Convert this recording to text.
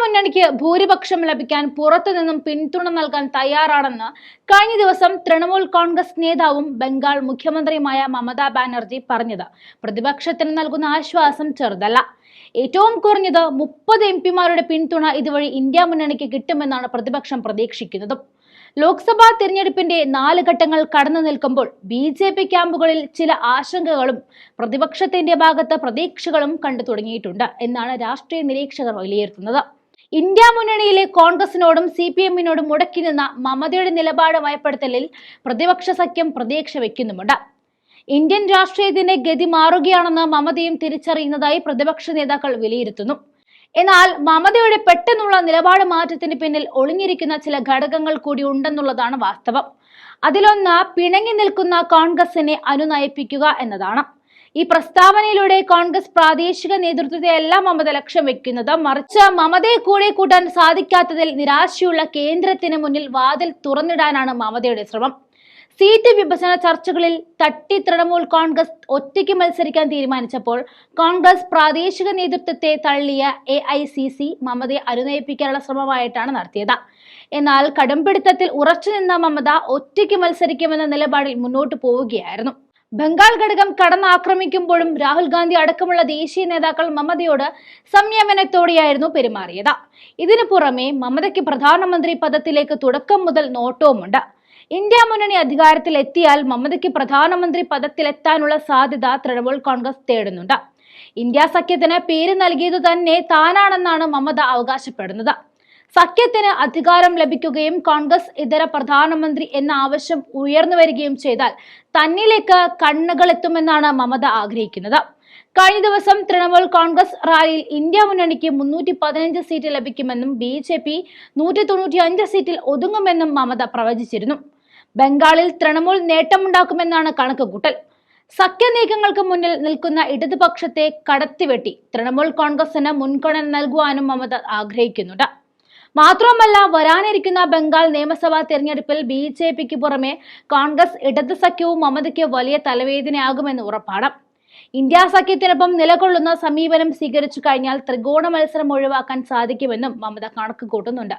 മുന്നണിക്ക് ഭൂരിപക്ഷം ലഭിക്കാൻ പുറത്തു നിന്നും പിന്തുണ നൽകാൻ തയ്യാറാണെന്ന് കഴിഞ്ഞ ദിവസം തൃണമൂൽ കോൺഗ്രസ് നേതാവും ബംഗാൾ മുഖ്യമന്ത്രിയുമായ മമതാ ബാനർജി പറഞ്ഞത്. പ്രതിപക്ഷത്തിന് നൽകുന്ന ആശ്വാസം ചെറുതല്ല. ഏറ്റവും കുറഞ്ഞത് മുപ്പത് എം പിമാരുടെ പിന്തുണ ഇതുവഴി ഇന്ത്യ മുന്നണിക്ക് കിട്ടുമെന്നാണ് പ്രതിപക്ഷം പ്രതീക്ഷിക്കുന്നതും. ലോക്സഭാ തിരഞ്ഞെടുപ്പിന്റെ നാല് ഘട്ടങ്ങൾ കടന്നു നിൽക്കുമ്പോൾ ബി ജെ പി ക്യാമ്പുകളിൽ ചില ആശങ്കകളും പ്രതിപക്ഷത്തിന്റെ ഭാഗത്ത് പ്രതീക്ഷകളും കണ്ടു തുടങ്ങിയിട്ടുണ്ട് എന്നാണ് രാഷ്ട്രീയ നിരീക്ഷകർ വിലയിരുത്തുന്നത്. ഇന്ത്യ മുന്നണിയിലെ കോൺഗ്രസിനോടും സി പി എമ്മിനോടും മുടക്കി നിന്ന മമതയുടെ നിലപാട് ഭയപ്പെടുത്തലിൽ പ്രതിപക്ഷ സഖ്യം പ്രതീക്ഷ വയ്ക്കുന്നുമുണ്ട് ഇന്ത്യൻ രാഷ്ട്രീയത്തിന്റെ ഗതി മാറുകയാണെന്ന് മമതയും തിരിച്ചറിയുന്നതായി പ്രതിപക്ഷ നേതാക്കൾ വിലയിരുത്തുന്നു. എന്നാൽ മമതയുടെ പെട്ടെന്നുള്ള നിലപാട് മാറ്റത്തിന് പിന്നിൽ ഒളിഞ്ഞിരിക്കുന്ന ചില ഘടകങ്ങൾ കൂടി ഉണ്ടെന്നുള്ളതാണ് വാസ്തവം. അതിലൊന്ന് പിണങ്ങി നിൽക്കുന്ന കോൺഗ്രസിനെ അനുനയിപ്പിക്കുക എന്നതാണ്. ഈ പ്രസ്താവനയിലൂടെ കോൺഗ്രസ് പ്രാദേശിക നേതൃത്വത്തെ അല്ല മമത ലക്ഷ്യം വെക്കുന്നത്. മറിച്ച് മമതയെ കൂടെ കൂട്ടാൻ സാധിക്കാത്തതിൽ നിരാശയുള്ള കേന്ദ്രത്തിന് മുന്നിൽ വാതിൽ തുറന്നിടാനാണ് മമതയുടെ ശ്രമം. സീറ്റ് വിഭജന ചർച്ചകളിൽ തട്ടി തൃണമൂൽ കോൺഗ്രസ് ഒറ്റയ്ക്ക് മത്സരിക്കാൻ തീരുമാനിച്ചപ്പോൾ കോൺഗ്രസ് പ്രാദേശിക നേതൃത്വത്തെ തള്ളിയ എ ഐ സി സി മമതയെ അനുനയിപ്പിക്കാനുള്ള ശ്രമമായിട്ടാണ് നടത്തിയത്. എന്നാൽ കടുംപിടുത്തത്തിൽ ഉറച്ചുനിന്ന മമത ഒറ്റയ്ക്ക് മത്സരിക്കുമെന്ന നിലപാടിൽ മുന്നോട്ട് പോവുകയായിരുന്നു. ബംഗാൾ ഘടകം കടന്നാക്രമിക്കുമ്പോഴും രാഹുൽ ഗാന്ധി അടക്കമുള്ള ദേശീയ നേതാക്കൾ മമതയോട് സംയമനത്തോടെയായിരുന്നു പെരുമാറിയത്. ഇതിനു പുറമെ മമതയ്ക്ക് പ്രധാനമന്ത്രി പദത്തിലേക്ക് തുടക്കം മുതൽ നോട്ടവുമുണ്ട്. ഇന്ത്യ മുന്നണി അധികാരത്തിൽ എത്തിയാൽ മമതയ്ക്ക് പ്രധാനമന്ത്രി പദത്തിലെത്താനുള്ള സാധ്യത തൃണമൂൽ കോൺഗ്രസ് തേടുന്നുണ്ട്. ഇന്ത്യ സഖ്യത്തിന് പേര് നൽകിയത് തന്നെ താനാണെന്നാണ് മമത അവകാശപ്പെടുന്നത്. സഖ്യത്തിന് അധികാരം ലഭിക്കുകയും കോൺഗ്രസ് ഇതര പ്രധാനമന്ത്രി എന്ന ആവശ്യം ഉയർന്നു വരികയും ചെയ്താൽ തന്നിലേക്ക് കണ്ണുകൾ എത്തുമെന്നാണ് മമത ആഗ്രഹിക്കുന്നത്. കഴിഞ്ഞ ദിവസം തൃണമൂൽ കോൺഗ്രസ് റാലിയിൽ ഇന്ത്യ മുന്നണിക്ക് മുന്നൂറ്റി പതിനഞ്ച് സീറ്റ് ലഭിക്കുമെന്നും ബി ജെ പി നൂറ്റി തൊണ്ണൂറ്റി അഞ്ച് സീറ്റിൽ ഒതുങ്ങുമെന്നും മമത പ്രവചിച്ചിരുന്നു. ബംഗാളിൽ തൃണമൂൽ നേട്ടമുണ്ടാക്കുമെന്നാണ് കണക്കുകൂട്ടൽ. സഖ്യ നീക്കങ്ങൾക്ക് മുന്നിൽ നിൽക്കുന്ന ഇടതുപക്ഷത്തെ കടത്തിവെട്ടി തൃണമൂൽ കോൺഗ്രസിന് മുൻഗണന നൽകുവാനും മമത ആഗ്രഹിക്കുന്നുണ്ട്. മാത്രവുമല്ല വരാനിരിക്കുന്ന ബംഗാൾ നിയമസഭാ തെരഞ്ഞെടുപ്പിൽ ബി ജെ പിക്ക് പുറമെ കോൺഗ്രസ് ഇടത് സഖ്യവും മമതയ്ക്ക് വലിയ തലവേദനയാകുമെന്ന് ഉറപ്പാണ്. ഇന്ത്യ സഖ്യത്തിനൊപ്പം നിലകൊള്ളുന്ന സമീപനം സ്വീകരിച്ചു കഴിഞ്ഞാൽ ത്രികോണ മത്സരം ഒഴിവാക്കാൻ സാധിക്കുമെന്നും മമത കണക്ക് കൂട്ടുന്നുണ്ട്